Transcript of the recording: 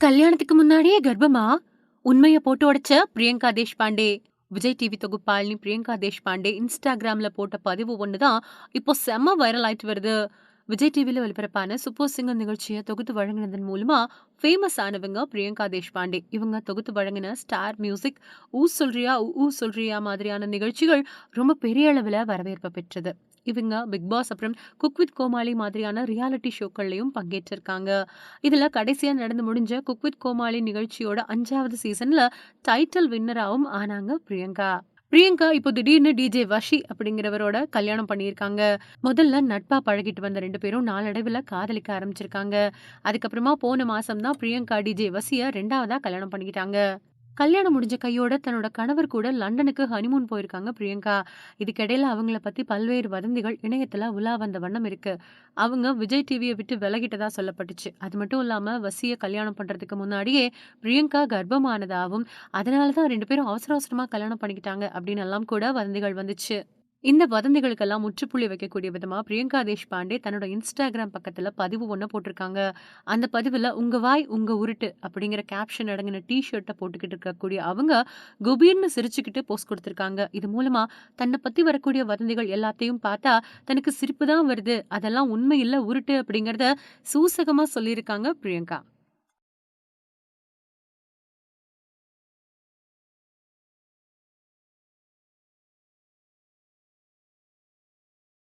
கல்யாணத்துக்கு முன்னாடியே கர்ப்பமா? உண்மைய போட்டு உடைச்ச பிரியங்கா தேஷ்பாண்டே. விஜய் டிவி தொகுப்பாளினி பிரியங்கா தேஷ்பாண்டே இன்ஸ்டாகிராம்ல போட்ட பதிவு ஒண்ணுதான் இப்போ செம்ம வைரல் ஆயிட்டு வருது. விஜய் டிவில ஒலிபரப்பான சூப்பர் சிங்கர் நிகழ்ச்சியை தொகுத்து வழங்கினதன் மூலமா ஃபேமஸ் ஆனவங்க பிரியங்கா தேஷ்பாண்டே. இவங்க தொகுத்து வழங்கின ஸ்டார் மியூசிக் ஊ சொல்றியா ஊ ஊ சொல்றியா மாதிரியான நிகழ்ச்சிகள் ரொம்ப பெரிய அளவுல வரவேற்பு பெற்றது. இவங்க பிக் பாஸ் அப்புறம் குக் வித் கோமாளி மாதிரியான ரியாலிட்டி ஷோக்கள்லையும் பங்கேற்றிருக்காங்க. இதில் கடைசியாக நடந்து முடிஞ்ச குக் வித் கோமாளி நிகழ்ச்சியோட அஞ்சாவது சீசனில் டைட்டில் வின்னராகவும் ஆனாங்க பிரியங்கா. பிரியங்கா இப்போ திடீர்னு டிஜே வஷி அப்படிங்கிறவரோட கல்யாணம் பண்ணியிருக்காங்க. முதல்ல நட்பா பழகிட்டு வந்த ரெண்டு பேரும் நாளடைவில் காதலிக்க ஆரம்பிச்சிருக்காங்க. அதுக்கப்புறமா போன மாசம் தான் பிரியங்கா டிஜே வசிய ரெண்டாவதா கல்யாணம் பண்ணிக்கிட்டாங்க. கல்யாணம் முடிஞ்ச கையோட தன்னோட கணவர் கூட லண்டனுக்கு ஹனிமூன் போயிருக்காங்க பிரியங்கா. இதுக்கிடையில அவங்கள பத்தி பல்வேறு வதந்திகள் இணையத்துல உலா வந்த வண்ணம் இருக்கு. அவங்க விஜய் டிவியை விட்டு விலகிட்டதா சொல்லப்பட்டுச்சு. அது மட்டும் இல்லாம வசிய கல்யாணம் பண்றதுக்கு முன்னாடியே பிரியங்கா கர்ப்பமானதாகவும் அதனாலதான் ரெண்டு பேரும் அவசர அவசரமா கல்யாணம் பண்ணிக்கிட்டாங்க அப்படின்னு எல்லாம் கூட வதந்திகள் வந்துச்சு. இந்த வதந்திகளுக்கெல்லாம் முற்றுப்புள்ளி வைக்கக்கூடிய விதமா பிரியங்கா தேஷ்பாண்டே தன்னோட இன்ஸ்டாகிராம் பக்கத்தில் பதிவு ஒண்ணு போட்டிருக்காங்க. அந்த பதிவுல உங்க வாய் உங்க உருட்டு அப்படிங்கிற கேப்ஷன் அடங்கின டி ஷர்ட்டை போட்டுக்கிட்டு இருக்கக்கூடிய அவங்க குபீர்னு சிரிச்சுக்கிட்டு போஸ்ட் கொடுத்துருக்காங்க. இது மூலமா தன்னை பத்தி வரக்கூடிய வதந்திகள் எல்லாத்தையும் பார்த்தா தனக்கு சிரிப்பு தான் வருது. அதெல்லாம் உண்மை உருட்டு அப்படிங்கறத சூசகமா சொல்லியிருக்காங்க பிரியங்கா.